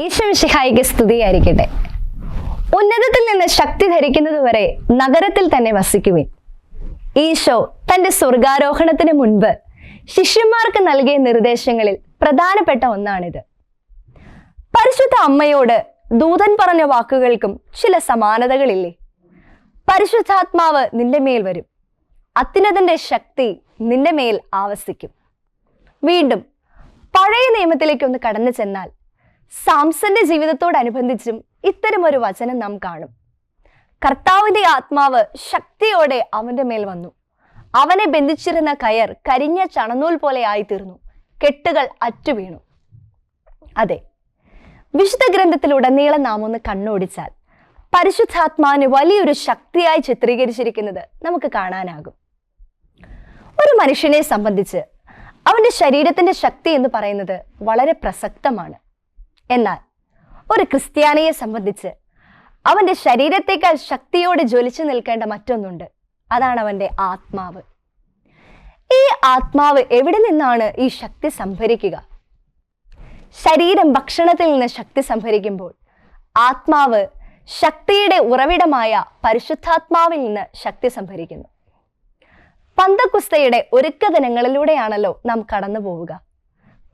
മിശിഹായിക്ക് സ്തുതിയായിരിക്കട്ടെ. ഉന്നതത്തിൽ നിന്ന് ശക്തി ധരിക്കുന്നത് വരെ നഗരത്തിൽ തന്നെ വസിക്കുവിൻ. ഈശോ തന്റെ സ്വർഗാരോഹണത്തിന് മുൻപ് ശിഷ്യന്മാർക്ക് നൽകിയ നിർദ്ദേശങ്ങളിൽ പ്രധാനപ്പെട്ട ഒന്നാണിത്. പരിശുദ്ധ അമ്മയോട് ദൂതൻ പറഞ്ഞ വാക്കുകൾക്കും ചില സമാനതകളില്ലേ? പരിശുദ്ധാത്മാവ് നിന്റെ മേൽ വരും. അത്യുന്നതന്റെ ശക്തി നിന്റെ മേൽ ആവസിക്കും. വീണ്ടും പഴയ നിയമത്തിലേക്ക് ഒന്ന് കടന്നു ചെന്നാൽ സാംസന്റെ ജീവിതത്തോടനുബന്ധിച്ചും ഇത്തരമൊരു വചനം നാം കാണും. കർത്താവിന്റെ ആത്മാവ് ശക്തിയോടെ അവന്റെ മേൽ വന്നു. അവനെ ബന്ധിച്ചിരുന്ന കയർ കരിഞ്ഞ ചണനൂൽ പോലെ ആയിത്തീർന്നു. കെട്ടുകൾ അറ്റുവീണു. അതെ വിശുദ്ധ ഗ്രന്ഥത്തിലുടനീളം നാം ഒന്ന് കണ്ണോടിച്ചാൽ പരിശുദ്ധാത്മാവിന് വലിയൊരു ശക്തിയായി ചിത്രീകരിച്ചിരിക്കുന്നത് നമുക്ക് കാണാനാകും. ഒരു മനുഷ്യനെ സംബന്ധിച്ച് അവന്റെ ശരീരത്തിന്റെ ശക്തി എന്ന് പറയുന്നത് വളരെ പ്രസക്തമാണ്. എന്നാൽ ഒരു ക്രിസ്ത്യാനിയെ സംബന്ധിച്ച് അവന്റെ ശരീരത്തേക്കാൾ ശക്തിയോടെ ജ്വലിച്ചു നിൽക്കേണ്ട മറ്റൊന്നുണ്ട്. അതാണ് അവന്റെ ആത്മാവ്. ഈ ആത്മാവ് എവിടെ നിന്നാണ് ഈ ശക്തി സംഭരിക്കുക? ശരീരം ഭക്ഷണത്തിൽ നിന്ന് ശക്തി സംഭരിക്കുമ്പോൾ ആത്മാവ് ശക്തിയുടെ ഉറവിടമായ പരിശുദ്ധാത്മാവിൽ നിന്ന് ശക്തി സംഭരിക്കുന്നു. പന്തക്കുസ്തയുടെ ഒരുക്ക ദിനങ്ങളിലൂടെയാണല്ലോ നാം കടന്നു പോവുക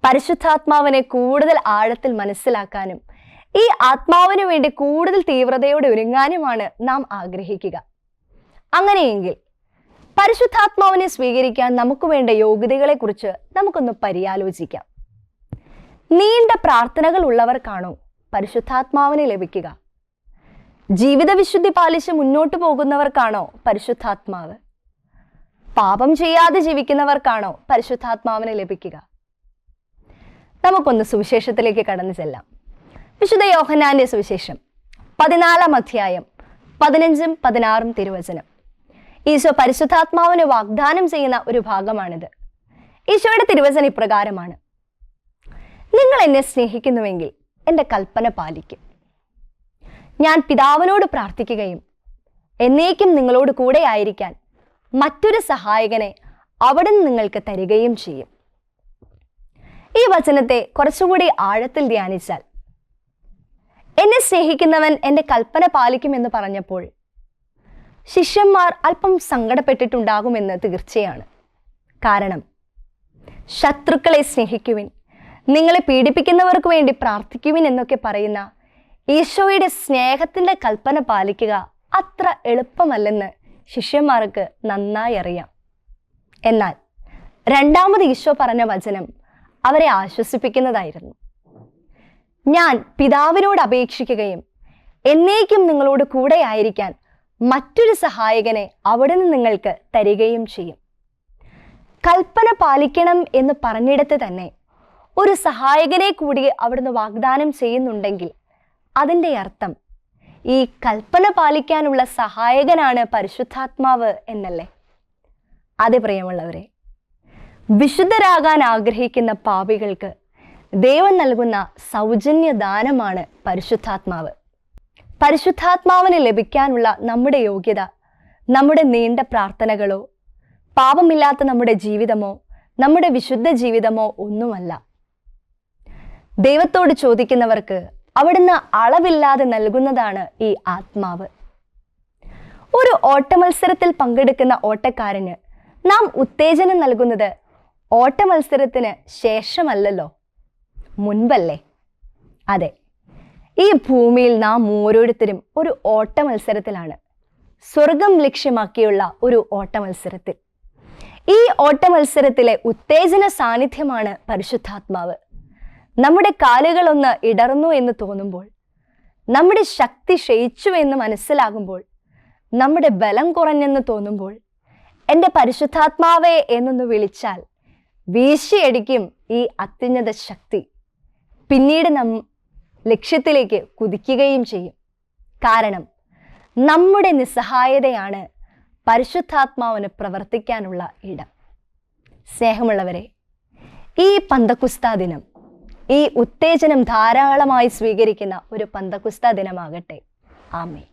പരിശുദ്ധാത്മാവിനെ കൂടുതൽ ആഴത്തിൽ മനസ്സിലാക്കാനും ഈ ആത്മാവിനു വേണ്ടി കൂടുതൽ തീവ്രതയോടെ ഒരുങ്ങാനുമാണ് നാം ആഗ്രഹിക്കുക. അങ്ങനെയെങ്കിൽ പരിശുദ്ധാത്മാവിനെ സ്വീകരിക്കാൻ നമുക്ക് വേണ്ട യോഗ്യതകളെക്കുറിച്ച് നമുക്കൊന്ന് പര്യാലോചിക്കാം. നീണ്ട പ്രാർത്ഥനകൾ ഉള്ളവർക്കാണോ പരിശുദ്ധാത്മാവിനെ ലഭിക്കുക. ജീവിത വിശുദ്ധി പാലിച്ച് മുന്നോട്ട് പോകുന്നവർക്കാണോ പരിശുദ്ധാത്മാവ്? പാപം ചെയ്യാതെ ജീവിക്കുന്നവർക്കാണോ പരിശുദ്ധാത്മാവിനെ ലഭിക്കുക? നമുക്കൊന്ന് സുവിശേഷത്തിലേക്ക് കടന്നു ചെല്ലാം. വിശുദ്ധ യോഹനാന്റെ സുവിശേഷം പതിനാലാം അധ്യായം പതിനഞ്ചും പതിനാറും തിരുവചനം. ഈശോ പരിശുദ്ധാത്മാവിന് വാഗ്ദാനം ചെയ്യുന്ന ഒരു ഭാഗമാണിത്. ഈശോയുടെ തിരുവചന ഇപ്രകാരമാണ് നിങ്ങൾ എന്നെ സ്നേഹിക്കുന്നുവെങ്കിൽ എന്റെ കൽപ്പന പാലിക്കും. ഞാൻ പിതാവിനോട് പ്രാർത്ഥിക്കുകയും എന്നേക്കും നിങ്ങളോട് കൂടെ ആയിരിക്കാൻ മറ്റൊരു സഹായകനെ അവിടെ നിങ്ങൾക്ക് തരികയും ചെയ്യും. ഈ വചനത്തെ കുറച്ചുകൂടി ആഴത്തിൽ ധ്യാനിച്ചാൽ. എന്നെ സ്നേഹിക്കുന്നവൻ എന്റെ കൽപ്പന പാലിക്കുമെന്ന് പറഞ്ഞപ്പോൾ ശിഷ്യന്മാർ അല്പം സങ്കടപ്പെട്ടിട്ടുണ്ടാകുമെന്ന് തീർച്ചയാണ്. കാരണം ശത്രുക്കളെ സ്നേഹിക്കുവിൻ നിങ്ങളെ പീഡിപ്പിക്കുന്നവർക്ക് വേണ്ടി പ്രാർത്ഥിക്കുവിൻ എന്നൊക്കെ പറയുന്ന ഈശോയുടെ സ്നേഹത്തിന്റെ കൽപ്പന പാലിക്കുക അത്ര എളുപ്പമല്ലെന്ന് ശിഷ്യന്മാർക്ക് നന്നായി അറിയാം. എന്നാൽ രണ്ടാമത് ഈശോ പറഞ്ഞ വചനം അവരെ ആശ്വസിപ്പിക്കുന്നതായിരുന്നു. ഞാൻ പിതാവിനോട് അപേക്ഷിക്കുകയും എന്നേക്കും നിങ്ങളോട് കൂടെ ആയിരിക്കാൻ മറ്റൊരു സഹായകനെ അവിടെ നിന്ന് നിങ്ങൾക്ക് തരികയും ചെയ്യും. കൽപ്പന പാലിക്കണം എന്ന് പറഞ്ഞിടത്ത് തന്നെ ഒരു സഹായകനെ കൂടി അവിടുന്ന് വാഗ്ദാനം ചെയ്യുന്നുണ്ടെങ്കിൽ അതിന്റെ അർത്ഥം ഈ കൽപ്പന പാലിക്കാനുള്ള സഹായകനാണ് പരിശുദ്ധാത്മാവ് എന്നല്ലേ? അതെ പ്രിയമുള്ളവരെ വിശുദ്ധരാകാൻ ആഗ്രഹിക്കുന്ന പാപികൾക്ക് ദൈവം നൽകുന്ന സൗജന്യ ദാനമാണ് പരിശുദ്ധാത്മാവ്. പരിശുദ്ധാത്മാവിന് ലഭിക്കാനുള്ള നമ്മുടെ യോഗ്യത നമ്മുടെ നീണ്ട പ്രാർത്ഥനകളോ പാപമില്ലാത്ത നമ്മുടെ ജീവിതമോ നമ്മുടെ വിശുദ്ധ ജീവിതമോ ഒന്നുമല്ല. ദൈവത്തോട് ചോദിക്കുന്നവർക്ക് അവിടുന്ന് അളവില്ലാതെ നൽകുന്നതാണ് ഈ ആത്മാവ്. ഒരു ഓട്ടമത്സരത്തിൽ പങ്കെടുക്കുന്ന ഓട്ടക്കാരന് നാം ഉത്തേജനം നൽകുന്നത് ഓട്ടമത്സരത്തിന് ശേഷമല്ലല്ലോ. മുൻപല്ലേ? അതെ. ഈ ഭൂമിയിൽ നാം ഓരോരുത്തരും ഒരു ഓട്ട മത്സരത്തിലാണ് സ്വർഗം ലക്ഷ്യമാക്കിയുള്ള ഒരു ഓട്ട മത്സരത്തിൽ ഈ ഓട്ട മത്സരത്തിലെ ഉത്തേജന സാന്നിധ്യമാണ് പരിശുദ്ധാത്മാവ്. നമ്മുടെ കാലുകളൊന്ന് ഇടർന്നു എന്ന് തോന്നുമ്പോൾ നമ്മുടെ ശക്തി ക്ഷയിച്ചു എന്ന് മനസ്സിലാകുമ്പോൾ നമ്മുടെ ബലം കുറഞ്ഞെന്ന് തോന്നുമ്പോൾ എന്റെ പരിശുദ്ധാത്മാവേ എന്നൊന്ന് വിളിച്ചാൽ വീശിയടിക്കും ഈ അത്യുന്നത ശക്തി. പിന്നീട് നം ലക്ഷ്യത്തിലേക്ക് കുതിക്കുകയും ചെയ്യും. കാരണം നമ്മുടെ നിസ്സഹായതയാണ് പരിശുദ്ധാത്മാവിന് പ്രവർത്തിക്കാനുള്ള ഇടം. സ്നേഹമുള്ളവരെ ഈ പന്തക്കുസ്ത ദിനം ഈ ഉത്തേജനം ധാരാളമായി സ്വീകരിക്കുന്ന ഒരു പന്തക്കുസ്ത ദിനമാകട്ടെ. ആമേ